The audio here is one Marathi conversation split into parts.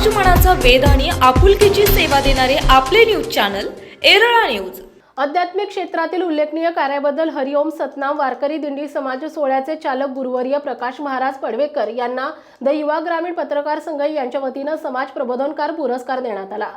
समाज मनाचा आणि आपुलकीची सेवा देणारे आपले न्यूज चॅनल एरळा न्यूज. आध्यात्मिक क्षेत्रातील उल्लेखनीय कार्याबद्दल हरिओम सतनाम वारकरी दिंडी समाज सोहळ्याचे चालक गुरुवर्य प्रकाश महाराज पडवेकर यांना द युवा ग्रामीण पत्रकार संघ यांच्या वतीनं समाज प्रबोधनकार पुरस्कार देण्यात आला.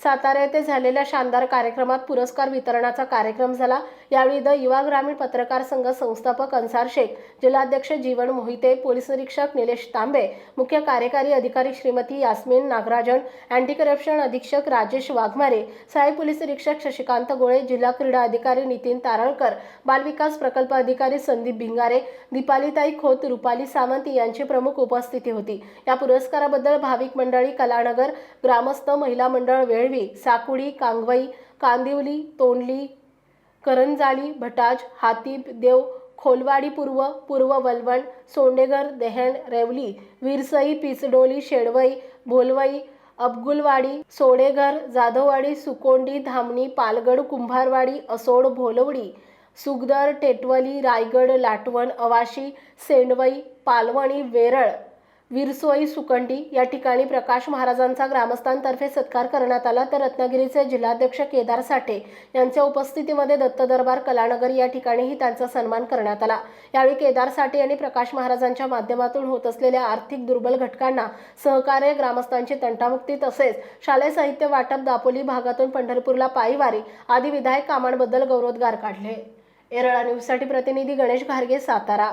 सातारा येथे झालेल्या शानदार कार्यक्रमात पुरस्कार वितरणाचा कार्यक्रम झाला. यावेळी द युवा ग्रामीण पत्रकार संघ संस्थापक अन्सार शेख जिल्हाध्यक्ष जीवन मोहिते पोलीस निरीक्षक निलेश तांबे मुख्य कार्यकारी अधिकारी श्रीमती यास्मिन नागराजन अँटी करप्शन अधीक्षक राजेश वाघमारे सहाय्यक पोलीस निरीक्षक शशिकांत गोळे जिल्हा क्रीडा अधिकारी नितीन तारळकर बालविकास प्रकल्प अधिकारी संदीप भिंगारे दीपालीताई खोत रुपाली सावंत यांची प्रमुख उपस्थिती होती. या पुरस्काराबद्दल भाविक मंडळी कलानगर ग्रामस्थ महिला मंडळ वेळ वेळवी साकुडी कांगवई कांदिवली तोंडली करंजाली भटाज हातीब देव खोलवाडी पूर्व पूर्व वलवण सोंडेघर देहण रेवली विरसई पिचडोली शेडवई भोलवई अबगुलवाडी सोडेघर जाधववाडी सुकोंडी धामणी पालगड कुंभारवाडी असोड भोलवडी सुगदर टेटवली रायगड लाटवण अवाशी सेंडवई पालवणी वेरळ विरसोई सुकंडी या ठिकाणी प्रकाश महाराजांचा ग्रामस्थांतर्फे सत्कार करण्यात आला. तर रत्नागिरीचे जिल्हाध्यक्ष केदार साठे यांच्या उपस्थितीमध्ये दत्त दरबार कलानगर या ठिकाणीही त्यांचा सन्मान करण्यात आला. यावेळी केदार साठे यांनी प्रकाश महाराजांच्या माध्यमातून होत असलेल्या आर्थिक दुर्बल घटकांना सहकार्य ग्रामस्थांची तंटामुक्ती तसेच शालेय साहित्य वाटप दापोली भागातून पंढरपूरला पायीवारी आदी विधायक कामांबद्दल गौरवोद्गार काढले. एरळा न्यूजसाठी प्रतिनिधी गणेश घारगे सातारा.